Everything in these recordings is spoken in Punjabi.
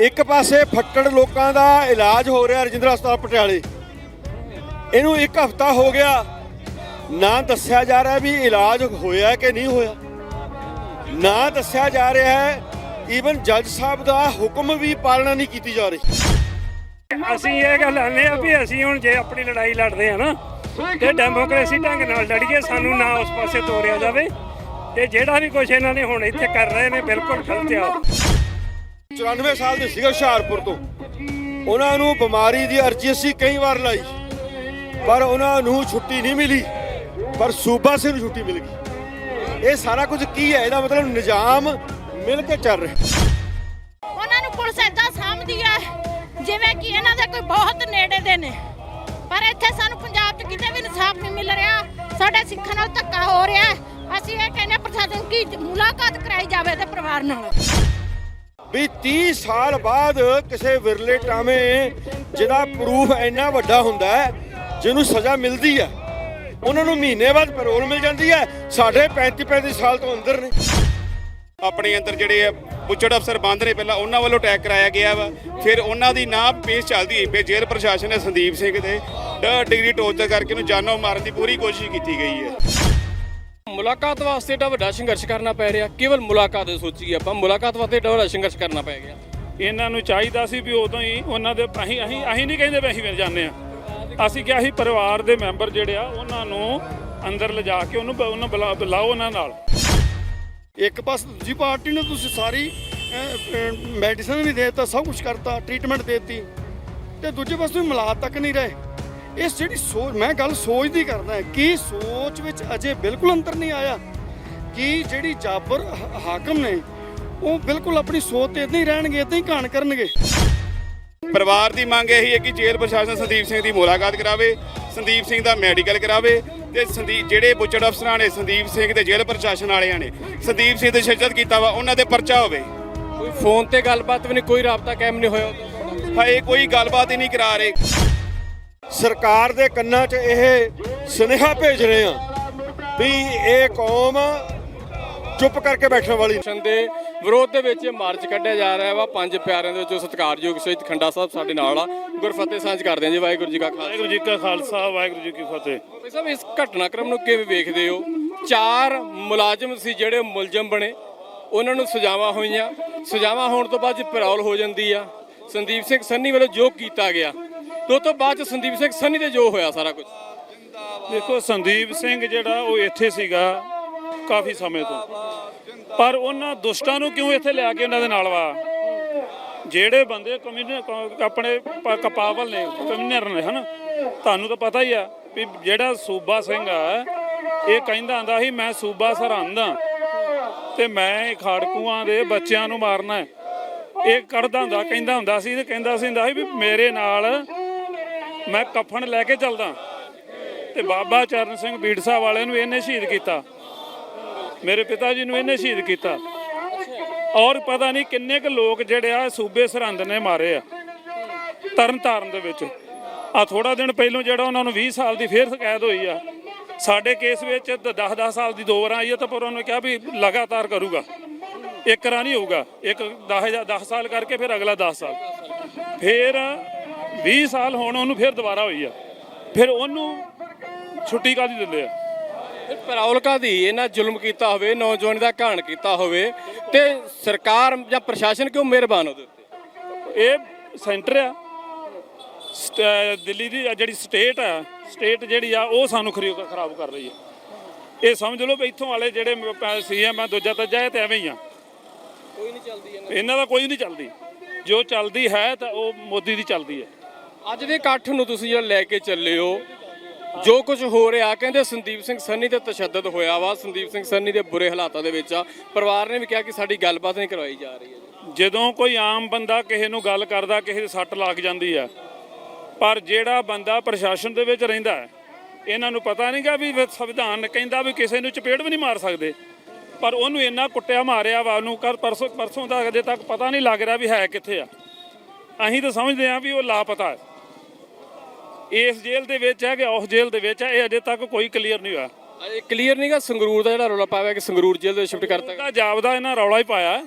ਇੱਕ ਪਾਸੇ ਫੱਟੜ ਲੋਕਾਂ ਦਾ ਇਲਾਜ ਹੋ ਰਿਹਾ ਰਜਿੰਦਰਾ ਹਸਪਤਾਲ ਪਟਿਆਲੇ। ਇਹਨੂੰ ਇੱਕ ਹਫ਼ਤਾ ਹੋ ਗਿਆ, ਨਾ ਦੱਸਿਆ ਜਾ ਰਿਹਾ ਵੀ ਇਲਾਜ ਹੋਇਆ ਕਿ ਨਹੀਂ ਹੋਇਆ। ਨਾ ਦੱਸਿਆ ਜਾ ਰਿਹਾ ਹੈ ਈਵਨ ਜੱਜ ਸਾਹਿਬ ਦਾ ਹੁਕਮ ਵੀ ਪਾਲਣਾ ਨਹੀਂ ਕੀਤੀ ਜਾ ਰਹੀ। ਅਸੀਂ ਇਹ ਗੱਲ ਆਨੇ ਆ ਵੀ ਅਸੀਂ ਹੁਣ ਜੇ ਆਪਣੀ ਲੜਾਈ ਲੜਦੇ ਆ ਨਾ, ਤੇ ਡੈਮੋਕ੍ਰੇਸੀ ਢੰਗ ਨਾਲ ਲੜੀਏ, ਸਾਨੂੰ ਨਾ ਉਸ ਪਾਸੇ ਤੋਰਿਆ ਜਾਵੇ। ਤੇ ਜਿਹੜਾ ਵੀ ਕੁਝ ਇਹਨਾਂ ਨੇ ਹੁਣ ਇੱਥੇ ਕਰ ਰਹੇ ਨੇ, ਬਿਲਕੁਲ ਗਲਤ ਆ। 94 ਸਾਲ ਦੇ ਸੀਗੇ ਹੁਸ਼ਿਆਰਪੁਰ ਤੋਂ। ਉਹਨਾਂ ਨੂੰ ਬਿਮਾਰੀ ਦੀ ਅਰਜੀ ਅਸੀਂ ਕਈ ਵਾਰ ਲਾਈ। ਪਰ ਉਹਨਾਂ ਨੂੰ ਛੁੱਟੀ ਨਹੀਂ ਮਿਲੀ। ਪਰ ਸੂਬਾ ਸਿੰਘ ਨੂੰ ਛੁੱਟੀ ਮਿਲ ਗਈ। ਇਹ ਸਾਰਾ ਕੁਝ ਕੀ ਹੈ? ਇਹਦਾ ਮਤਲਬ ਨਿਜ਼ਾਮ ਮਿਲ ਕੇ ਚੱਲ ਰਿਹਾ। ਉਹਨਾਂ ਨੂੰ ਪੁਲਿਸ ਏਦਾਂ ਸਾਂਭਦੀ ਹੈ, ਜਿਵੇਂ ਕਿ ਇਹਨਾਂ ਦੇ ਕੋਈ ਬਹੁਤ ਨੇੜੇ ਦੇ ਨੇ। ਪਰ ਇੱਥੇ ਸਾਨੂੰ ਪੰਜਾਬ 'ਚ ਕਿਤੇ ਵੀ ਇਨਸਾਫ ਨਹੀਂ ਮਿਲ ਰਿਹਾ। ਸਾਡੇ ਸਿੱਖਾਂ ਨਾਲ ਧੱਕਾ ਹੋ ਰਿਹਾ। ਅਸੀਂ ਇਹ ਕਹਿੰਦੇ ਪ੍ਰਸ਼ਾਸਨ ਕੀ ਮੁਲਾਕਾਤ ਕਰਾਈ ਜਾਵੇ ਤੇ ਪਰਿਵਾਰ ਨਾਲ। ਵੀ 30 ਸਾਲ ਬਾਅਦ ਕਿਸੇ ਵਿਰਲੇ ਟਾਵੇਂ ਜਿਹਦਾ ਪ੍ਰੂਫ ਇੰਨਾ ਵੱਡਾ ਹੁੰਦਾ ਹੈ, ਜਿਹਨੂੰ ਸਜ਼ਾ ਮਿਲਦੀ ਹੈ, ਉਹਨਾਂ ਨੂੰ ਮਹੀਨੇ ਬਾਅਦ ਪੈਰੋਲ ਮਿਲ ਜਾਂਦੀ ਹੈ, ਸਾਡੇ 35 35 ਸਾਲ ਤੋਂ ਅੰਦਰ ਨੇ। ਆਪਣੇ ਅੰਦਰ ਜਿਹੜੇ ਆ ਪੁੱਛੜ ਅਫਸਰ ਬੰਦ ਨੇ, ਪਹਿਲਾਂ ਉਹਨਾਂ ਵੱਲੋਂ ਅਟੈਕ ਕਰਾਇਆ ਗਿਆ ਵਾ, ਫਿਰ ਉਹਨਾਂ ਦੀ ਨਾ ਪੇਸ਼ ਚੱਲਦੀ ਫਿਰ ਜੇਲ੍ਹ ਪ੍ਰਸ਼ਾਸਨ ਨੇ ਸੰਦੀਪ ਸਿੰਘ ਦੇ ਡ ਡਿਗਰੀ ਟੋਚਰ ਕਰਕੇ ਉਹਨੂੰ ਜਾਨੋਂ ਮਾਰਨ ਦੀ ਪੂਰੀ ਕੋਸ਼ਿਸ਼ ਕੀਤੀ ਗਈ ਹੈ। ਮੁਲਾਕਾਤ ਵਾਸਤੇ ਏਡਾ ਵੱਡਾ ਸੰਘਰਸ਼ ਕਰਨਾ ਪੈ ਰਿਹਾ। ਕੇਵਲ ਮੁਲਾਕਾਤ ਦੀ ਸੋਚੀ ਆਪਾਂ। ਮੁਲਾਕਾਤ ਵਾਸਤੇ ਏਡਾ ਵੱਡਾ ਸੰਘਰਸ਼ ਕਰਨਾ ਪੈ ਗਿਆ। ਇਹਨਾਂ ਨੂੰ ਚਾਹੀਦਾ ਸੀ ਵੀ ਉਦੋਂ ਹੀ ਉਹਨਾਂ ਦੇ ਅਸੀਂ ਅਸੀਂ ਅਸੀਂ ਨਹੀਂ ਕਹਿੰਦੇ ਵੀ ਅਸੀਂ ਮਿਲ ਜਾਂਦੇ ਆ ਅਸੀਂ ਕਿਹਾ ਸੀ ਪਰਿਵਾਰ ਦੇ ਮੈਂਬਰ ਜਿਹੜੇ ਆ ਉਹਨਾਂ ਨੂੰ ਅੰਦਰ ਲਿਜਾ ਕੇ ਉਹਨੂੰ ਬ- ਉਹਨੂੰ ਬੁਲਾ- ਬੁਲਾਓ ਉਹਨਾਂ ਨਾਲ। ਇੱਕ ਪਾਸੇ ਦੂਜੀ ਪਾਰਟੀ ਨੇ ਤੁਸੀਂ ਸਾਰੀ ਮੈਡੀਸਨ ਵੀ ਦੇਤਾ ਸਭ ਕੁਝ ਕਰਤਾ ਟ੍ਰੀਟਮੈਂਟ ਦੇਤੀ। ਤੇ ਦੂਜੇ ਪਾਸੇ ਤੁਸੀਂ ਮਿਲਾ ਤੱਕ ਨਹੀਂ ਰਹੇ। ਇਸ ਜਿਹੜੀ ਸੋਚ ਮੈਂ ਗੱਲ ਸੋਚ ਦੀ ਕਰਦਾ ਹਾਂ ਕਿ ਸੋਚ ਵਿੱਚ ਅਜੇ ਬਿਲਕੁਲ ਅੰਤਰ ਨਹੀਂ ਆਇਆ? ਕਿ ਜਿਹੜੀ ਜਾਬਰ ਹਾਕਮ ਨੇ ਉਹ ਬਿਲਕੁਲ ਆਪਣੀ ਸੋਚ ਤੇ ਇਦਾਂ ਹੀ ਰਹਿਣਗੇ ਇਦਾਂ ਹੀ ਕਾਣ ਕਰਨਗੇ? ਪਰਿਵਾਰ ਦੀ ਮੰਗ ਇਹੀ ਹੈ ਕਿ ਜੇਲ੍ਹ ਪ੍ਰਸ਼ਾਸਨ ਸੰਦੀਪ ਸਿੰਘ ਦੀ ਮੁਲਾਕਾਤ ਕਰਾਵੇ ਸੰਦੀਪ ਸਿੰਘ ਦਾ ਮੈਡੀਕਲ ਕਰਾਵੇ ਤੇ ਸੰਦੀਪ ਜਿਹੜੇ ਬੁੱਚੜ ਅਫਸਰਾਂ ਨੇ ਸੰਦੀਪ ਸਿੰਘ ਤੇ ਜੇਲ੍ਹ ਪ੍ਰਸ਼ਾਸਨ ਵਾਲਿਆਂ ਨੇ ਸੰਦੀਪ ਸਿੰਘ ਤੇ ਸ਼ਿਰਕਤ ਕੀਤਾ ਵਾ ਉਹਨਾਂ ਤੇ ਪਰਚਾ ਹੋਵੇ। ਕੋਈ ਫੋਨ ਤੇ ਗੱਲਬਾਤ ਵੀ ਨਹੀਂ ਕੋਈ ਰਾਬਤਾ ਕਾਇਮ ਨਹੀਂ ਹੋਇਆ। ਹਾਏ ਕੋਈ ਗੱਲਬਾਤ ਹੀ ਨਹੀਂ ਕਰਾ ਰਹੇ। ਸਰਕਾਰ ਦੇ ਕੰਨਾਂ 'ਚ ਇਹ ਸੁਨੇਹਾ ਭੇਜ ਰਹੇ ਆ ਵੀ ਇਹ ਕੌਮ ਚੁੱਪ ਕਰਕੇ ਬੈਠਣ ਵਾਲੀ ਦੇ ਵਿਰੋਧ ਦੇ ਵਿੱਚ ਇਹ ਮਾਰਚ ਕੱਢਿਆ ਜਾ ਰਿਹਾ ਵਾ। ਪੰਜ ਪਿਆਰਿਆਂ ਦੇ ਵਿੱਚੋਂ ਸਤਿਕਾਰਯੋਗ ਸ਼ਹੀਦ ਖੰਡਾ ਸਾਹਿਬ ਸਾਡੇ ਨਾਲ ਆ। ਗੁਰਫਤਿਹ ਸਾਂਝ ਕਰਦੇ ਹਾਂ ਜੀ। ਵਾਹਿਗੁਰੂ ਜੀ ਕਾ ਖਾਲਸਾ। ਵਾਹਿਗੁਰੂ ਜੀ ਕਾ ਖਾਲਸਾ ਵਾਹਿਗੁਰੂ ਜੀ ਕੀ ਫਤਿਹ। ਭਾਈ ਸਾਹਿਬ ਇਸ ਘਟਨਾਕ੍ਰਮ ਨੂੰ ਕਿਵੇਂ ਵੇਖਦੇ ਹੋ? ਚਾਰ ਮੁਲਾਜ਼ਮ ਸੀ ਜਿਹੜੇ ਮੁਲਜ਼ਮ ਬਣੇ। ਉਹਨਾਂ ਨੂੰ ਸਜ਼ਾਵਾਂ ਹੋਈਆਂ। ਸਜ਼ਾਵਾਂ ਹੋਣ ਤੋਂ ਬਾਅਦ ਪੈਰੋਲ ਹੋ ਜਾਂਦੀ ਆ। ਸੰਦੀਪ ਸਿੰਘ ਸੰਨੀ ਵੱਲੋਂ ਜੋ ਕੀਤਾ ਗਿਆ। ਤੇ ਉਹ ਤੋਂ ਬਾਅਦ ਚ ਸੰਦੀਪ ਸਿੰਘ ਸੰਨੀ ਤੇ ਜੋ ਹੋਇਆ ਸਾਰਾ ਕੁਝ। ਦੇਖੋ, ਸੰਦੀਪ ਸਿੰਘ ਜਿਹੜਾ ਉਹ ਇੱਥੇ ਸੀਗਾ ਕਾਫੀ ਸਮੇਂ ਤੋਂ। ਪਰ ਉਹਨਾਂ ਦੁਸ਼ਟਾਂ ਨੂੰ ਕਿਉਂ ਇੱਥੇ ਲਿਆ ਕੇ ਉਹਨਾਂ ਦੇ ਨਾਲ ਵਾ? ਜਿਹੜੇ ਬੰਦੇ ਕਮਿਊਨ ਆਪਣੇ ਕਪਾਵਲ ਨੇ ਕਮਿਊਨਰ ਨੇ, ਹਨ? ਤੁਹਾਨੂੰ ਤਾਂ ਪਤਾ ਹੀ ਆ ਵੀ ਜਿਹੜਾ ਸੂਬਾ ਸਿੰਘ ਆ, ਇਹ ਕਹਿੰਦਾ ਆਂਦਾ ਸੀ, ਮੈਂ ਸੂਬਾ ਸਰਹੰਦ ਆ ਤੇ ਮੈਂ ਖਾੜਕੂਆਂ ਦੇ ਬੱਚਿਆਂ ਨੂੰ ਮਾਰਨਾ ਇਹ ਕਰਦਾ ਹੁੰਦਾ, ਕਹਿੰਦਾ ਹੁੰਦਾ ਸੀ ਤੇ ਕਹਿੰਦਾ ਸੀ ਹੁੰਦਾ ਸੀ ਵੀ ਮੇਰੇ ਨਾਲ ਮੈਂ ਕਫਨ ਲੈ ਕੇ ਚੱਲਦਾ। ਤੇ ਬਾਬਾ ਚਰਨ ਸਿੰਘ ਬੀੜਸਾ ਵਾਲੇ ਨੂੰ ਇਹਨੇ ਸ਼ਹੀਦ ਕੀਤਾ। ਮੇਰੇ ਪਿਤਾ ਜੀ ਨੂੰ ਇਹਨੇ ਸ਼ਹੀਦ ਕੀਤਾ। ਔਰ ਪਤਾ ਨਹੀਂ ਕਿੰਨੇ ਕੁ ਲੋਕ ਜਿਹੜੇ ਆ ਸੂਬੇ ਸਰਹੰਦ ਨੇ ਮਾਰੇ ਆ। ਤਰਨਤਾਰਨ ਦੇ ਵਿੱਚ। ਆ ਥੋੜਾ ਦਿਨ ਪਹਿਲੋਂ ਜਿਹੜਾ ਉਹਨਾਂ ਨੂੰ 20 ਸਾਲ ਦੀ ਫੇਰ ਸ਼ਿਕਾਇਤ ਹੋਈ ਆ। ਸਾਡੇ ਕੇਸ ਵਿੱਚ 10-10 ਸਾਲ ਦੀ ਦੋ ਵਾਰਾਂ ਆਈ ਆ ਤਾਂ ਪਰ ਉਹਨੇ ਕਿਹਾ ਵੀ ਲਗਾਤਾਰ ਕਰੂਗਾ। ਇੱਕ ਰਾਂ ਨਹੀਂ ਹੋਊਗਾ। ਇੱਕ 10 10 ਸਾਲ ਕਰਕੇ ਫਿਰ ਅਗਲਾ 10 ਸਾਲ। ਫਿਰ 20 ਸਾਲ ਹੁਣ ਉਹਨੂੰ ਫਿਰ ਦੁਬਾਰਾ ਹੋਈ ਆ। ਫਿਰ ਉਹਨੂੰ ਛੁੱਟੀ ਕਾਦੀ ਦਿੰਦੇ ਆ? ਇਹ ਪੈਰੋਲ ਕਾਦੀ ਇਹਨਾਂ ਜ਼ੁਲਮ ਕੀਤਾ ਹੋਵੇ ਨੌਜਵਾਨ ਦਾ ਘਾਣ ਕੀਤਾ ਹੋਵੇ ਤੇ ਸਰਕਾਰ ਜਾਂ ਪ੍ਰਸ਼ਾਸਨ ਕਿਉਂ ਮਿਹਰਬਾਨ ਉਹਦੇ ਉੱਤੇ? ਇਹ ਸੈਂਟਰ ਆ। ਦਿੱਲੀ ਦੀ ਜਿਹੜੀ ਸਟੇਟ ਆ ਸਟੇਟ ਜਿਹੜੀ ਆ ਉਹ ਸਾਨੂੰ ਖਰੀ- ਖਰਾਬ ਕਰ ਰਹੀ ਹੈ ਇਹ ਸਮਝ ਲਓ ਵੀ ਇੱਥੋਂ ਵਾਲੇ ਜਿਹੜੇ ਸੀਐਮ ਆ ਦੂਜਾ ਤੀਜਾ ਤੇ ਐਵੇਂ ਹੀ ਆ। ਕੋਈ ਨਹੀਂ ਚੱਲਦੀ ਇਹਨਾਂ ਦਾ ਕੋਈ ਨਹੀਂ ਚੱਲਦੀ। ਜੋ ਚੱਲਦੀ ਹੈ ਤਾਂ ਉਹ ਮੋਦੀ ਦੀ ਚੱਲਦੀ ਹੈ। ਅੱਜ ਦੇ ਇਕੱਠ ਨੂੰ ਤੁਸੀਂ ਜਿਹੜਾ ਲੈ ਕੇ ਚੱਲੇ ਹੋ ਜੋ ਕੁਝ ਹੋ ਰਿਹਾ, ਕਹਿੰਦੇ ਸੰਦੀਪ ਸਿੰਘ ਸੰਨੀ ਤੇ ਤਸ਼ੱਦਦ ਹੋਇਆ ਵਾ, ਸੰਦੀਪ ਸਿੰਘ ਸੰਨੀ ਦੇ ਬੁਰੇ ਹਾਲਾਤਾਂ ਦੇ ਵਿੱਚ ਆ। ਪਰਿਵਾਰ ਨੇ ਵੀ ਕਿਹਾ ਕਿ ਸਾਡੀ ਗੱਲਬਾਤ ਨਹੀਂ ਕਰਵਾਈ ਜਾ ਰਹੀ ਹੈ। ਜਦੋਂ ਕੋਈ ਆਮ ਬੰਦਾ ਕਿਸੇ ਨੂੰ ਗੱਲ ਕਰਦਾ, ਕਿਸੇ ਦੇ ਸੱਟ ਲੱਗ ਜਾਂਦੀ ਆ, ਪਰ ਜਿਹੜਾ ਬੰਦਾ ਪ੍ਰਸ਼ਾਸਨ ਦੇ ਵਿੱਚ ਰਹਿੰਦਾ ਇਹਨਾਂ ਨੂੰ ਪਤਾ ਨਹੀਂਗਾ ਵੀ ਸੰਵਿਧਾਨ ਕਹਿੰਦਾ ਵੀ ਕਿਸੇ ਨੂੰ ਚਪੇੜ ਵੀ ਨਹੀਂ ਮਾਰ ਸਕਦੇ। ਪਰ ਉਹਨੂੰ ਇੰਨਾ ਕੁੱਟਿਆ ਮਾਰਿਆ ਵਾ, ਉਹਨੂੰ ਕਰ ਪਰਸੋਂ ਪਰਸੋਂ ਦਾ ਅਜੇ ਤੱਕ ਪਤਾ ਨਹੀਂ ਲੱਗ ਰਿਹਾ ਵੀ ਹੈ ਕਿੱਥੇ ਆ। ਅਸੀਂ ਤਾਂ ਸਮਝਦੇ ਹਾਂ ਵੀ ਉਹ ਲਾਪਤਾ ਹੈ। ਇਸ ਜੇਲ੍ਹ ਦੇ ਵਿੱਚ ਹੈ ਕਿ ਉਸ ਜੇਲ੍ਹ ਦੇ ਵਿੱਚ ਹੈ ਇਹ ਅਜੇ ਤੱਕ ਕੋਈ ਕਲੀਅਰ ਨਹੀਂ ਹੋਇਆ। ਇਹ ਕਲੀਅਰ ਨਹੀਂਗਾ ਸੰਗਰੂਰ ਦਾ ਜਿਹੜਾ ਰੌਲਾ ਪਾਇਆ ਕਿ ਸੰਗਰੂਰ ਜੇਲ੍ਹ ਦੇ ਸ਼ਿਫਟ ਕਰਤਾ ਦਾ ਜਾਬਦਾ ਇਹਨਾਂ ਰੌਲਾ ਹੀ ਪਾਇਆ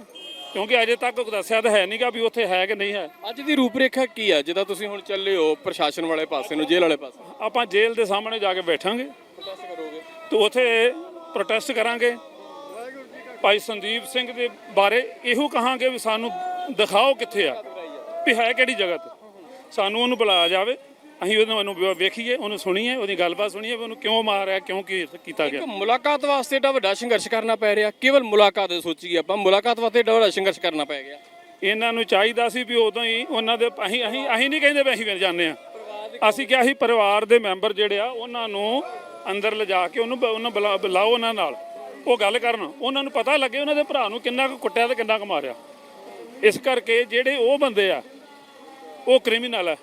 ਕਿਉਂਕਿ ਅਜੇ ਤੱਕ ਦੱਸਿਆ ਤਾਂ ਹੈ ਨਹੀਂਗਾ ਵੀ ਉੱਥੇ ਹੈ ਕਿ ਨਹੀਂ ਹੈ। ਅੱਜ ਦੀ ਰੂਪਰੇਖਾ ਕੀ ਆ? ਜਿੱਦਾਂ ਤੁਸੀਂ ਹੁਣ ਚੱਲੇ ਹੋ ਪ੍ਰਸ਼ਾਸਨ ਵਾਲੇ ਪਾਸੇ ਨੂੰ ਜੇਲ੍ਹ ਵਾਲੇ ਪਾਸੇ ਆਪਾਂ ਜੇਲ੍ਹ ਦੇ ਸਾਹਮਣੇ ਜਾ ਕੇ ਬੈਠਾਂਗੇ। ਪ੍ਰੋਟੈਸਟ ਕਰੋਗੇ? ਤੇ ਉੱਥੇ ਪ੍ਰੋਟੈਸਟ ਕਰਾਂਗੇ। ਭਾਈ ਸੰਦੀਪ ਸਿੰਘ ਦੇ ਬਾਰੇ ਇਹੋ ਕਹਾਂਗੇ ਵੀ ਸਾਨੂੰ ਦਿਖਾਓ ਕਿੱਥੇ ਆ ਵੀ ਹੈ ਕਿਹੜੀ ਜਗ੍ਹਾ ਤੇ। ਸਾਨੂੰ ਉਹਨੂੰ ਬੁਲਾਇਆ ਜਾਵੇ। ਅਸੀਂ ਉਹਨੂੰ ਉਹਨੂੰ ਵੇਖੀਏ ਉਹਨੂੰ ਸੁਣੀਏ ਉਹਦੀ ਗੱਲਬਾਤ ਸੁਣੀਏ ਵੀ ਉਹਨੂੰ ਕਿਉਂ ਮਾਰਿਆ ਕਿਉਂ ਕੀ ਕੀਤਾ ਗਿਆ। ਇੱਕ ਮੁਲਾਕਾਤ ਵਾਸਤੇ ਏਡਾ ਵੱਡਾ ਸੰਘਰਸ਼ ਕਰਨਾ ਪੈ ਰਿਹਾ। ਕੇਵਲ ਮੁਲਾਕਾਤ ਦੇ ਸੋਚੀਏ ਆਪਾਂ। ਮੁਲਾਕਾਤ ਵਾਸਤੇ ਏਡਾ ਵੱਡਾ ਸੰਘਰਸ਼ ਕਰਨਾ ਪੈ ਗਿਆ। ਇਹਨਾਂ ਨੂੰ ਚਾਹੀਦਾ ਸੀ ਵੀ ਉਦੋਂ ਹੀ ਉਹਨਾਂ ਦੇ ਅਸੀਂ ਅਸੀਂ ਅਸੀਂ ਨਹੀਂ ਕਹਿੰਦੇ ਵੀ ਅਸੀਂ ਜਾਂਦੇ ਆ ਅਸੀਂ ਕਿਹਾ ਸੀ ਪਰਿਵਾਰ ਦੇ ਮੈਂਬਰ ਜਿਹੜੇ ਆ ਉਹਨਾਂ ਨੂੰ ਅੰਦਰ ਲਿਜਾ ਕੇ ਉਹਨੂੰ ਉਹਨਾਂ ਬੁਲਾ- ਬੁਲਾਓ ਉਹਨਾਂ ਨਾਲ। ਉਹ ਗੱਲ ਕਰਨ। ਉਹਨਾਂ ਨੂੰ ਪਤਾ ਲੱਗੇ ਉਹਨਾਂ ਦੇ ਭਰਾ ਨੂੰ ਕਿੰਨਾ ਕੁ ਕੁੱਟਿਆ ਤੇ ਕਿੰਨਾ ਕੁ ਮਾਰਿਆ। ਇਸ ਕਰਕੇ ਜਿਹੜੇ ਉਹ ਬੰਦੇ ਆ ਉਹ ਕ੍ਰਿਮੀਨਲ ਆ।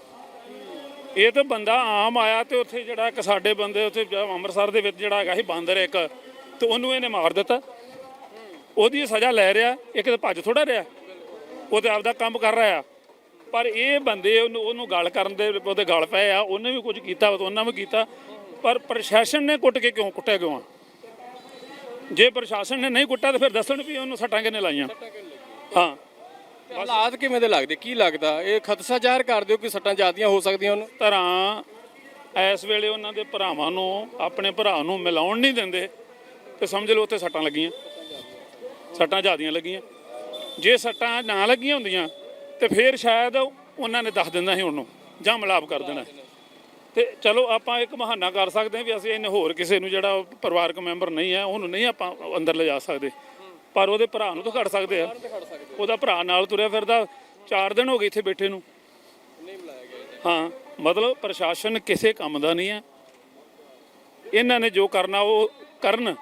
ਇਹ ਤਾਂ ਬੰਦਾ ਆਮ ਆਇਆ ਤੇ ਉੱਥੇ ਜਿਹੜਾ ਇੱਕ ਸਾਡੇ ਬੰਦੇ ਉੱਥੇ ਅੰਮ੍ਰਿਤਸਰ ਦੇ ਵਿੱਚ ਜਿਹੜਾ ਹੈਗਾ ਸੀ ਬਾਂਦਰ ਇੱਕ, ਤੇ ਉਹਨੂੰ ਇਹਨੇ ਮਾਰ ਦਿੱਤਾ। ਉਹਦੀ ਸਜ਼ਾ ਲੈ ਰਿਹਾ, ਇੱਕ ਤਾਂ ਭੱਜ ਥੋੜਾ ਰਿਹਾ। ਉਹ ਤੇ ਆਪਦਾ ਕੰਮ ਕਰ ਰਿਹਾ। ਪਰ ਇਹ ਬੰਦੇ ਉਹਨੂੰ ਉਹਨੂੰ ਗੱਲ ਕਰਨ ਦੇ, ਉਹਦੇ ਗੱਲ ਪਏ ਆ। ਉਹਨੇ ਵੀ ਕੁਝ ਕੀਤਾ ਉਹਨਾਂ ਵੀ ਕੀਤਾ। ਪਰ ਪ੍ਰਸ਼ਾਸਨ ਨੇ ਕੁੱਟ ਕੇ ਕਿਉਂ ਕੁੱਟਿਆ ਕਿਉਂ ਆ? ਜੇ ਪ੍ਰਸ਼ਾਸਨ ਨੇ ਨਹੀਂ ਕੁੱਟਿਆ ਤਾਂ ਫਿਰ ਦੱਸਣ ਵੀ ਉਹਨੂੰ ਸੱਟਾਂ ਕਿੰਨੇ ਲਾਈਆਂ? ਹਾਂ। ਹਾਲਾਤ ਕਿਵੇਂ ਦੇ ਲੱਗਦੇ? ਕੀ ਲੱਗਦਾ? ਇਹ ਖਦਸ਼ਾ ਜ਼ਾਹਰ ਕਰਦੇ ਹੋ ਕਿ ਸੱਟਾਂ ਜ਼ਿਆਦੀਆਂ ਹੋ ਸਕਦੀਆਂ ਉਹਨੂੰ। ਤਰ੍ਹਾਂ ਇਸ ਵੇਲੇ ਉਹਨਾਂ ਦੇ ਭਰਾਵਾਂ ਨੂੰ, ਆਪਣੇ ਭਰਾ ਨੂੰ ਮਿਲਾਉਣ ਨਹੀਂ ਦਿੰਦੇ ਤੇ ਸਮਝ ਲਓ ਉੱਥੇ ਸੱਟਾਂ ਲੱਗੀਆਂ। ਸੱਟਾਂ ਜ਼ਿਆਦੀਆਂ ਲੱਗੀਆਂ। ਜੇ ਸੱਟਾਂ ਨਾ ਲੱਗੀਆਂ ਹੁੰਦੀਆਂ ਤੇ ਫਿਰ ਸ਼ਾਇਦ ਉਹਨਾਂ ਨੇ ਦੱਸ ਦਿੰਦਾ ਸੀ ਉਹਨੂੰ ਜਾਂ ਮਿਲਾਪ ਕਰ ਦੇਣਾ। ਤੇ ਚਲੋ ਆਪਾਂ ਇੱਕ ਬਹਾਨਾ ਕਰ ਸਕਦੇ ਹਾਂ ਵੀ ਅਸੀਂ ਇਹਨੇ ਹੋਰ ਕਿਸੇ ਨੂੰ ਜਿਹੜਾ ਪਰਿਵਾਰਕ ਮੈਂਬਰ ਨਹੀਂ ਹੈ, ਉਹਨੂੰ ਨਹੀਂ ਆਪਾਂ ਅੰਦਰ ਲਿਜਾ ਸਕਦੇ। ਪਰ ਉਹਦੇ ਭਰਾ ਨੂੰ ਤਾਂ ਖੜ ਸਕਦੇ ਆ। ਉਹਦਾ ਭਰਾ ਨਾਲ ਤੁਰਿਆ ਫਿਰਦਾ 4 ਦਿਨ ਹੋ ਗਏ ਇੱਥੇ ਬੈਠੇ ਨੂੰ। ਹਾਂ ਮਤਲਬ ਪ੍ਰਸ਼ਾਸਨ ਕਿਸੇ ਕੰਮ ਦਾ ਨਹੀਂ ਹੈ ਇਹਨਾਂ ਨੇ ਜੋ ਕਰਨਾ ਉਹ ਕਰਨ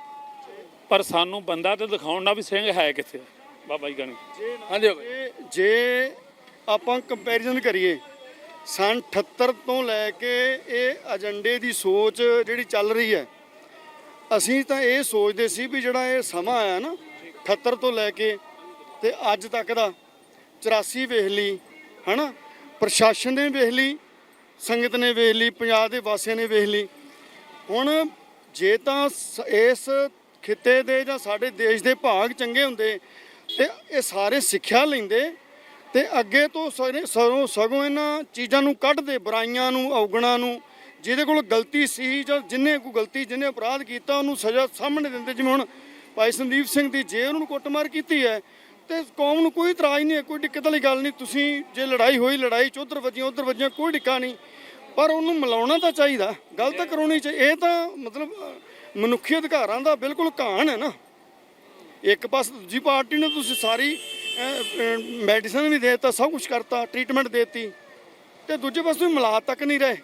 ਪਰ ਸਾਨੂੰ ਬੰਦਾ ਤੇ ਦਿਖਾਉਣ ਨਾ ਵੀ ਸਿੰਘ ਹੈ ਕਿੱਥੇ ਬਾਬਾ ਜੀ ਕਣੀ ਹਾਂਜੀ ਜੇ। ਆਪਾਂ ਕੰਪੈਰੀਜ਼ਨ ਕਰੀਏ ਸਨ 78 ਤੋਂ ਲੈ ਕੇ ਇਹ ਏਜੰਡੇ ਦੀ ਸੋਚ ਜਿਹੜੀ ਚੱਲ ਰਹੀ ਹੈ ਅਸੀਂ ਤਾਂ ਇਹ ਸੋਚਦੇ ਸੀ ਵੀ ਜਿਹੜਾ ਇਹ ਸਮਾਂ ਆਇਆ ਨਾ 78 ਤੋਂ ਲੈ ਕੇ ਤੇ ਅੱਜ ਤੱਕ ਦਾ 84 ਵੇਖ ਲਈ ਹਨਾ? ਪ੍ਰਸ਼ਾਸਨ ਨੇ ਵੇਖ ਲਈ ਸੰਗਤ ਨੇ ਵੇਖ ਲਈ ਪੰਜਾਬ ਦੇ ਵਾਸੀਆਂ ਨੇ ਵੇਖ ਲਈ ਹੁਣ ਜੇ ਤਾਂ ਇਸ ਖਿੱਤੇ ਦੇ ਜਾਂ ਸਾਡੇ ਦੇਸ਼ ਦੇ ਭਾਗ ਚੰਗੇ ਹੁੰਦੇ ਤੇ ਇਹ ਸਾਰੇ ਸਿੱਖਿਆ ਲੈਂਦੇ ਤੇ ਅੱਗੇ ਤੋਂ ਸਾਰੇ- ਸਰੋਂ ਸਗੋਂ ਇਹਨਾਂ ਚੀਜ਼ਾਂ ਨੂੰ ਕੱਢਦੇ, ਬੁਰਾਈਆਂ ਨੂੰ, ਔਗਣਾ ਨੂੰ, ਜਿਹਦੇ ਕੋਲ ਗਲਤੀ ਸੀ ਜਾਂ ਜਿੰਨੇ ਕੋਈ ਗਲਤੀ ਜਿਹਨੇ ਅਪਰਾਧ ਕੀਤਾ, ਉਹਨੂੰ ਸਜ਼ਾ ਸਾਹਮਣੇ ਦਿੰਦੇ। ਜਿਵੇਂ ਹੁਣ ਭਾਈ ਸੰਦੀਪ ਸਿੰਘ ਦੀ ਜੇ ਉਹਨਾਂ ਨੂੰ ਕੁੱਟਮਾਰ ਕੀਤੀ ਹੈ ਤੇ ਕੌਮ ਨੂੰ ਕੋਈ ਇਤਰਾਜ਼ ਨਹੀਂ ਹੈ, ਕੋਈ ਦਿੱਕਤ ਵਾਲੀ ਗੱਲ ਨਹੀਂ। ਤੁਸੀਂ ਜੇ ਲੜਾਈ ਹੋਈ, ਲੜਾਈ ਚ ਉਧਰ ਵੱਜੀਆਂ ਉਧਰ ਵੱਜੀਆਂ, ਕੋਈ ਡਿੱਕਾ ਨਹੀਂ। ਪਰ ਉਹਨੂੰ ਮਿਲਾਉਣਾ ਤਾਂ ਚਾਹੀਦਾ, ਗੱਲ ਤਾਂ ਕਰਾਉਣੀ ਚਾਹੀਦੀ ਇਹ ਤਾਂ ਮਤਲਬ ਮਨੁੱਖੀ ਅਧਿਕਾਰਾਂ ਦਾ ਬਿਲਕੁਲ ਘਾਣ ਹੈ ਨਾ। ਇੱਕ ਪਾਸੇ ਦੂਜੀ ਪਾਰਟੀ ਨੇ ਤੁਸੀਂ ਸਾਰੀ ਮੈਡੀਸਨ ਵੀ ਦੇ ਦਿੱਤਾ, ਸਭ ਕੁਝ ਕਰਤਾ, ਟ੍ਰੀਟਮੈਂਟ ਦੇਤੀ। ਤੇ ਦੂਜੇ ਪਾਸੇ ਤੁਸੀਂ ਮਿਲਾ ਤੱਕ ਨਹੀਂ ਰਹੇ।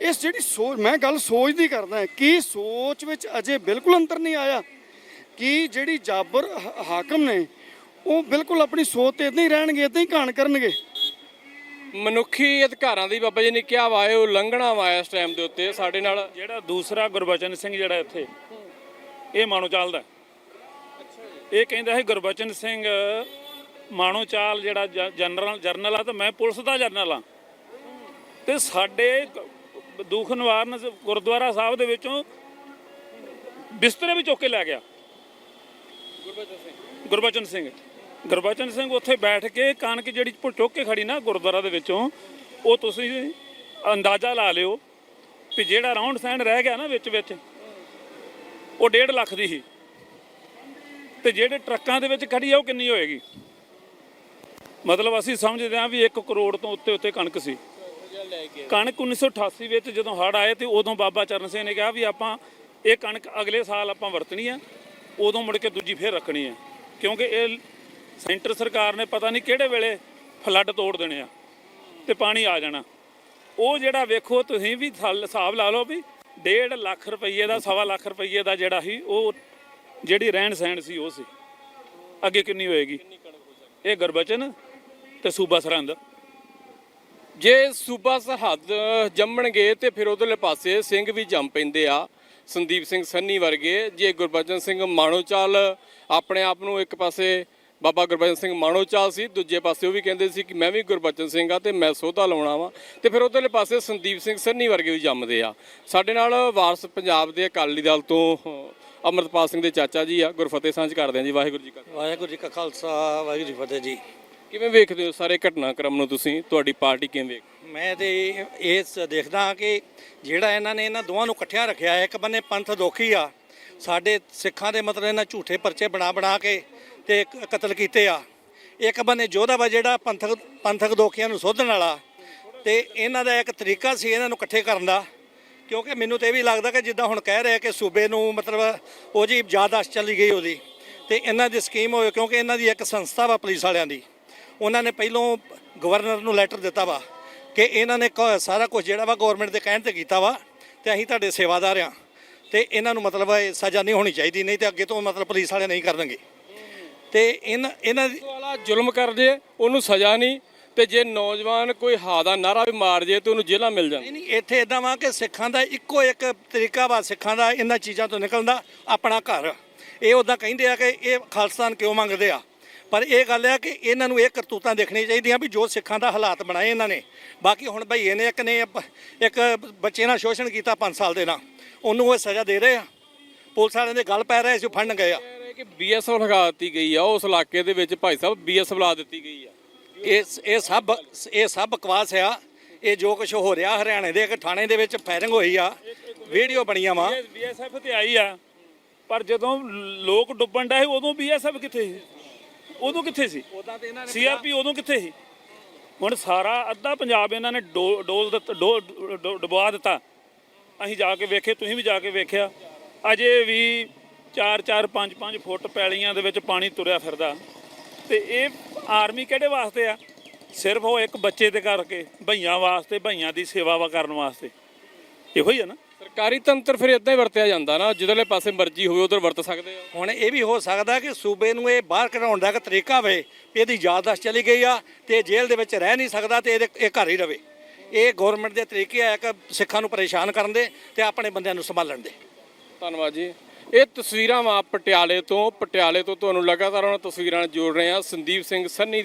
ਇਸ ਜਿਹੜੀ ਸੋਚ, ਮੈਂ ਗੱਲ ਸੋਚ ਦੀ ਕਰਦਾ ਹਾਂ ਕੀ ਸੋਚ ਵਿੱਚ ਅਜੇ ਬਿਲਕੁਲ ਅੰਤਰ ਨਹੀਂ ਆਇਆ। ਕਿ ਜਿਹੜੀ ਜਾਬਰ ਹਾਕਮ ਨੇ ਉਹ ਬਿਲਕੁਲ ਆਪਣੀ ਸੋਚ ਤੇ ਇਦਾਂ ਹੀ ਰਹਿਣਗੇ ਇਦਾਂ ਹੀ ਘਾਣ ਕਰਨਗੇ। ਮਨੁੱਖੀ ਅਧਿਕਾਰਾਂ ਦੀ ਬਾਬਾ ਜੀ ਨੇ ਕਿਹਾ ਵਾ ਇਹ ਉਲੰਘਣਾ ਵਾ ਇਸ ਟਾਈਮ ਦੇ ਉੱਤੇ ਸਾਡੇ ਨਾਲ। ਜਿਹੜਾ ਦੂਸਰਾ ਗੁਰਬਚਨ ਸਿੰਘ ਜਿਹੜਾ ਇੱਥੇ ਇਹ ਮਾਣੋ ਚਾਲ ਦਾ ਇਹ ਕਹਿੰਦਾ ਹੈ ਗੁਰਬਚਨ ਸਿੰਘ ਮਾਣੋ ਚਾਲ ਜਿਹੜਾ ਜਨਰਲ ਜਰਨਲ ਆ ਤਾਂ ਮੈਂ ਪੁਲਿਸ ਦਾ ਜਰਨਲ ਆ। ਤੇ ਸਾਡੇ ਦੁੱਖ ਨਿਵਾਰਨ ਗੁਰਦੁਆਰਾ ਸਾਹਿਬ ਦੇ ਵਿੱਚੋਂ ਬਿਸਤਰੇ ਵੀ ਚੁੱਕ ਕੇ ਲੈ ਗਿਆ। ਗੁਰਬਚਨ ਸਿੰਘ। ਗੁਰਬਚਨ ਸਿੰਘ। ਉੱਥੇ ਬੈਠ ਕੇ ਕਣਕ ਜਿਹੜੀ ਚੁੱਕ ਕੇ ਖੜੀ ਨਾ ਗੁਰਦੁਆਰਾ ਦੇ ਵਿੱਚੋਂ, ਉਹ ਤੁਸੀਂ ਅੰਦਾਜ਼ਾ ਲਾ ਲਿਓ ਵੀ ਜਿਹੜਾ ਰਾਉਂਡ ਸੈਂਡ ਰਹਿ ਗਿਆ ਨਾ ਵਿੱਚ ਵਿੱਚ, ਉਹ 1.5 ਲੱਖ ਦੀ ਸੀ। ਤੇ ਜਿਹੜੇ ਟਰੱਕਾਂ ਦੇ ਵਿੱਚ ਖੜੀ ਆ, ਉਹ ਕਿੰਨੀ ਹੋਏਗੀ? ਮਤਲਬ ਅਸੀਂ ਸਮਝਦੇ ਹਾਂ ਵੀ 1 ਕਰੋੜ ਤੋਂ ਉੱਤੇ ਉੱਤੇ ਕਣਕ ਸੀ। ਕਣਕ 1988 ਵਿੱਚ ਜਦੋਂ ਹੜ ਆਏ ਤੇ ਉਦੋਂ ਬਾਬਾ ਚਰਨ ਸਿੰਘ ਨੇ ਕਿਹਾ ਵੀ ਆਪਾਂ ਇਹ ਕਣਕ ਅਗਲੇ ਸਾਲ ਆਪਾਂ ਵਰਤਣੀ ਆ। ਉਦੋਂ ਮੁੜ ਕੇ ਦੂਜੀ ਫੇਰ ਰੱਖਣੀ ਆ। ਕਿਉਂਕਿ ਇਹ ਸੈਂਟਰ ਸਰਕਾਰ ਨੇ ਪਤਾ ਨਹੀਂ ਕਿਹੜੇ ਵੇਲੇ ਫਲੱਡ ਤੋੜ ਦੇਣੇ ਆ ਤੇ ਪਾਣੀ ਆ ਜਾਣਾ। ਉਹ ਜਿਹੜਾ ਵੇਖੋ ਤੁਸੀਂ ਵੀ ਹਿਸਾਬ ਲਾ ਲਓ ਵੀ 1.5 ਲੱਖ ਰੁਪਏ ਦਾ, ਸਵਾ ਲੱਖ ਰੁਪਏ ਦਾ ਜਿਹੜਾ ਸੀ, ਉਹ ਜਿਹੜੀ ਰਹਿਣ ਸਹਿਣ ਸੀ, ਉਹ ਸੀ। ਅੱਗੇ ਕਿੰਨੀ ਹੋਏਗੀ? ਇਹ ਗੁਰਬਚਨ ਤੇ ਸੂਬਾ ਸਰਹੰਦ। ਜੇ ਸੂਬਾ ਸਰਹੱਦ ਜੰਮਣਗੇ ਤੇ ਫਿਰ ਉਧਰਲੇ ਪਾਸੇ ਸਿੰਘ ਵੀ ਜੰਮ ਪੈਂਦੇ ਆ। ਸੰਦੀਪ ਸਿੰਘ ਸੰਨੀ ਵਰਗੇ ਜੇ ਗੁਰਬਚਨ ਸਿੰਘ ਮਾਣੋਚਾਲ ਆਪਣੇ ਆਪ ਨੂੰ ਇੱਕ ਪਾਸੇ ਬਾਬਾ ਗੁਰਬਚਨ ਸਿੰਘ ਮਾਣੋਚਾਲ ਸੀ ਦੂਜੇ ਪਾਸੇ ਉਹ ਵੀ ਕਹਿੰਦੇ ਸੀ ਕਿ ਮੈਂ ਵੀ ਗੁਰਬਚਨ ਸਿੰਘ ਆ ਤੇ ਮੈਂ ਸੋਧਾ ਲਾਉਣਾ ਵਾ। ਤੇ ਫਿਰ ਉਧਰਲੇ ਪਾਸੇ ਸੰਦੀਪ ਸਿੰਘ ਸੰਨੀ ਵਰਗੇ ਵੀ ਜੰਮਦੇ ਆ। ਸਾਡੇ ਨਾਲ ਵਾਰਸ ਪੰਜਾਬ ਦੇ ਅਕਾਲੀ ਦਲ ਤੋਂ ਅਮਰਤਪਾਲ ਸਿੰਘ ਦੇ ਚਾਚਾ ਜੀ ਆ। ਗੁਰਫਤਿਹ ਸਾਂਝ ਕਰਦੇ ਆ ਜੀ। ਵਾਹਿਗੁਰੂ ਜੀ ਕਾ। ਵਾਹਿਗੁਰੂ ਜੀ ਕਾ ਖਾਲਸਾ ਵਾਹਿਗੁਰੂ ਜੀ ਫਤਿਹ ਜੀ। ਕਿਵੇਂ ਵੇਖਦੇ ਹੋ ਸਾਰੇ ਘਟਨਾਕ੍ਰਮ ਨੂੰ ਤੁਸੀਂ? ਤੁਹਾਡੀ ਪਾਰਟੀ ਕਿਵੇਂ ਵੇਖ ਮੈਂ ਤੇ ਇਹ ਦੇਖਦਾ ਹਾਂ ਕਿ ਜਿਹੜਾ ਇਹਨਾਂ ਨੇ ਇਹਨਾਂ ਦੋਵਾਂ ਨੂੰ ਇਕੱਠਿਆਂ ਰੱਖਿਆ ਹੈ ਇੱਕ ਬੰਨੇ ਪੰਥ ਦੋਖੀ ਆ, ਸਾਡੇ ਸਿੱਖਾਂ ਦੇ ਮਤਲਬ ਇਹਨਾਂ ਝੂਠੇ ਪਰਚੇ ਬਣਾ ਬਣਾ ਕੇ ਤੇ ਕਤਲ ਕੀਤੇ ਆ। ਇੱਕ ਬੰਨੇ ਜੋਧਾ ਵਾ ਜਿਹੜਾ ਪੰਥਕ ਪੰਥਕ ਦੋਖੀਆਂ ਨੂੰ ਸੋਧਣ ਵਾਲਾ ਤੇ ਇਹਨਾਂ ਦਾ ਇੱਕ ਤਰੀਕਾ ਸੀ ਇਹਨਾਂ ਨੂੰ ਇਕੱਠੇ ਕਰਨ ਦਾ, ਕਿਉਂਕਿ ਮੈਨੂੰ ਤੇ ਇਹ ਵੀ ਲੱਗਦਾ ਕਿ ਜਿੱਦਾਂ ਹੁਣ ਕਹਿ ਰਿਹਾ ਕਿ ਸੂਬੇ ਨੂੰ ਮਤਲਬ ਉਹ ਜੀ ਯਾਦਾਸ਼ਤ ਚਲੀ ਗਈ ਉਹਦੀ ਤੇ ਇਹਨਾਂ ਦੀ ਸਕੀਮ ਹੋਏ ਕਿਉਂਕਿ ਇਹਨਾਂ ਦੀ ਇੱਕ ਸੰਸਥਾ ਵਾ ਪੁਲਿਸ ਵਾਲਿਆਂ ਦੀ। ਉਹਨਾਂ ਨੇ ਪਹਿਲੋਂ ਗਵਰਨਰ ਨੂੰ ਲੈਟਰ ਦਿੱਤਾ ਵਾ। ਕਿ ਇਹਨਾਂ ਨੇ ਕ- ਸਾਰਾ ਕੁਝ ਜਿਹੜਾ ਵਾ ਗਵਰਨਮੈਂਟ ਦੇ ਕਹਿਣ ਤੇ ਕੀਤਾ ਵਾ ਤੇ ਅਸੀਂ ਤੁਹਾਡੇ ਸੇਵਾਦਾਰ ਆ ਤੇ ਇਹਨਾਂ ਨੂੰ ਮਤਲਬ ਇਹ ਸਜ਼ਾ ਨਹੀਂ ਹੋਣੀ ਚਾਹੀਦੀ ਨਹੀਂ ਤੇ ਅੱਗੇ ਤੋਂ ਮਤਲਬ ਪੁਲਿਸ ਵਾਲੇ ਨਹੀਂ ਕਰਨਗੇ। ਤੇ ਇਹਨਾਂ ਇਹਨਾਂ ਦੀ ਵਾਲਾ ਜ਼ੁਲਮ ਕਰ ਜੇ ਉਹਨੂੰ ਸਜ਼ਾ ਨਹੀਂ ਤੇ ਜੇ ਨੌਜਵਾਨ ਕੋਈ ਹਾ ਦਾ ਨਾਰਾ ਵੀ ਮਾਰ ਜੇ ਤੇ ਉਹਨੂੰ ਜੇਲ੍ਹਾਂ ਮਿਲ ਜਾਣ। ਨਹੀਂ ਨਹੀਂ ਇੱਥੇ ਇਦਾਂ ਵਾ ਕਿ ਸਿੱਖਾਂ ਦਾ ਇੱਕੋ ਇੱਕ ਤਰੀਕਾ ਵਾ ਸਿੱਖਾਂ ਦਾ ਇਹਨਾਂ ਚੀਜ਼ਾਂ ਤੋਂ ਨਿਕਲਣ ਦਾ ਆਪਣਾ ਘਰ। ਇਹ ਉਦਾਂ ਕਹਿੰਦੇ ਆ ਕਿ ਇਹ ਖਾਲਸਤਾਨ ਕਿਉਂ ਮੰਗਦੇ ਆ? ਪਰ ਇਹ ਗੱਲ ਆ ਕਿ ਇਹਨਾਂ ਨੂੰ ਇਹ ਕਰਤੂਤਾਂ ਦੇਖਣੀਆਂ ਚਾਹੀਦੀਆਂ ਵੀ ਜੋ ਸਿੱਖਾਂ ਦਾ ਹਾਲਾਤ ਬਣਾਏ ਇਹਨਾਂ ਨੇ। ਬਾਕੀ ਹੁਣ ਭਈਏ ਨੇ ਇੱਕ ਨੇ ਇੱਕ ਬੱਚੇ ਨਾਲ ਸ਼ੋਸ਼ਣ ਕੀਤਾ 5 ਸਾਲ ਦੇ ਨਾਲ। ਉਹਨੂੰ ਉਹ ਸਜ਼ਾ ਦੇ ਰਹੇ ਆ। ਪੁਲਿਸ ਵਾਲਿਆਂ ਦੇ ਗੱਲ ਪੈ ਰਹੇ ਸੀ ਫੜਨ ਗਏ ਆ। ਕਿ ਬੀਐਸਐਫ ਲਗਾ ਦਿੱਤੀ ਗਈ ਆ ਉਸ ਇਲਾਕੇ ਦੇ ਵਿੱਚ ਭਾਈ ਸਾਹਿਬ ਬੀਐਸਐਫ ਲਾ ਦਿੱਤੀ ਗਈ ਆ। ਇਹ ਇਹ ਸਭ ਇਹ ਸਭ ਬਕਵਾਸ ਆ। ਇਹ ਜੋ ਕੁਝ ਹੋ ਰਿਹਾ ਹਰਿਆਣੇ ਦੇ ਇੱਕ ਥਾਣੇ ਦੇ ਵਿੱਚ ਫਾਇਰਿੰਗ ਹੋਈ ਆ। ਵੀਡੀਓ ਬਣੀਆਂ ਵਾ। ਬੀਐਸਐਫ ਤੇ ਆਈ ਆ ਪਰ ਜਦੋਂ ਲੋਕ ਡੁੱਬਣ ਡਏ ਉਦੋਂ ਬੀਐਸਐਫ ਕਿੱਥੇ ਸੀ? ਉਦੋਂ ਕਿੱਥੇ ਸੀ? ਉਦਾਂ ਤੇ ਇਹਨਾਂ ਸੀਆਰਪੀ ਉਦੋਂ ਕਿੱਥੇ ਸੀ? ਹੁਣ ਸਾਰਾ ਅੱਧਾ ਪੰਜਾਬ ਇਹਨਾਂ ਨੇ ਡੋ- ਡੋਲ ਦਿੱਤਾ ਡੋ- ਡੋ- ਡੁਬਵਾ ਦਿੱਤਾ। ਅਸੀਂ ਜਾ ਕੇ ਵੇਖੇ ਤੁਸੀਂ ਵੀ ਜਾ ਕੇ ਵੇਖਿਆ। ਅਜੇ ਵੀ 4-4 5-5 ਫੁੱਟ ਪੈਲੀਆਂ ਦੇ ਵਿੱਚ ਪਾਣੀ ਤੁਰਿਆ ਫਿਰਦਾ। ਤੇ ਇਹ ਆਰਮੀ ਕਿਹੜੇ ਵਾਸਤੇ ਆ? ਸਿਰਫ ਉਹ ਇੱਕ ਬੱਚੇ ਦੇ ਕਰਕੇ ਭਈਆਂ ਵਾਸਤੇ ਭਈਆਂ ਦੀ ਸੇਵਾ ਵਾ ਕਰਨ ਵਾਸਤੇ। ਇਹੋ ਹੀ ਆ ਨਾ? ਸਰਕਾਰੀ ਤੰਤਰ ਫਿਰ ਇਦਾਂ ਹੀ ਵਰਤਿਆ ਜਾਂਦਾ ਨਾ ਜਿੱਧਰਲੇ ਪਾਸੇ ਮਰਜ਼ੀ ਹੋਵੇ ਉਧਰ ਵਰਤ ਸਕਦੇ ਆ। ਹੁਣ ਇਹ ਵੀ ਹੋ ਸਕਦਾ ਕਿ ਸੂਬੇ ਨੂੰ ਇਹ ਬਾਹਰ ਕਢਾਉਣ ਦਾ ਇੱਕ ਤਰੀਕਾ ਹੋਵੇ ਵੀ ਇਹਦੀ ਯਾਦਦਾਸ਼ਤ ਚਲੀ ਗਈ ਆ ਤੇ ਇਹ ਜੇਲ੍ਹ ਦੇ ਵਿੱਚ ਰਹਿ ਨਹੀਂ ਸਕਦਾ ਤੇ ਇਹਦੇ ਇਹ ਘਰ ਹੀ ਰਵੇ। ਇਹ ਗਵਰਨਮੈਂਟ ਦੇ ਤਰੀਕੇ ਆ ਕਿ ਸਿੱਖਾਂ ਨੂੰ ਪਰੇਸ਼ਾਨ ਕਰਨ ਦੇ ਤੇ ਆਪਣੇ ਬੰਦਿਆਂ ਨੂੰ ਸੰਭਾਲਣ ਦੇ। ਧੰਨਵਾਦ ਜੀ। ਇਹ ਤਸਵੀਰਾਂ ਵਾ ਪਟਿਆਲੇ ਤੋਂ ਪਟਿਆਲੇ ਤੋਂ ਤੁਹਾਨੂੰ ਲਗਾਤਾਰ ਉਹਨਾਂ ਤਸਵੀਰਾਂ ਜੋੜ ਰਹੇ ਹਾਂ। ਸੰਦੀਪ ਸਿੰਘ ਸੰਨੀ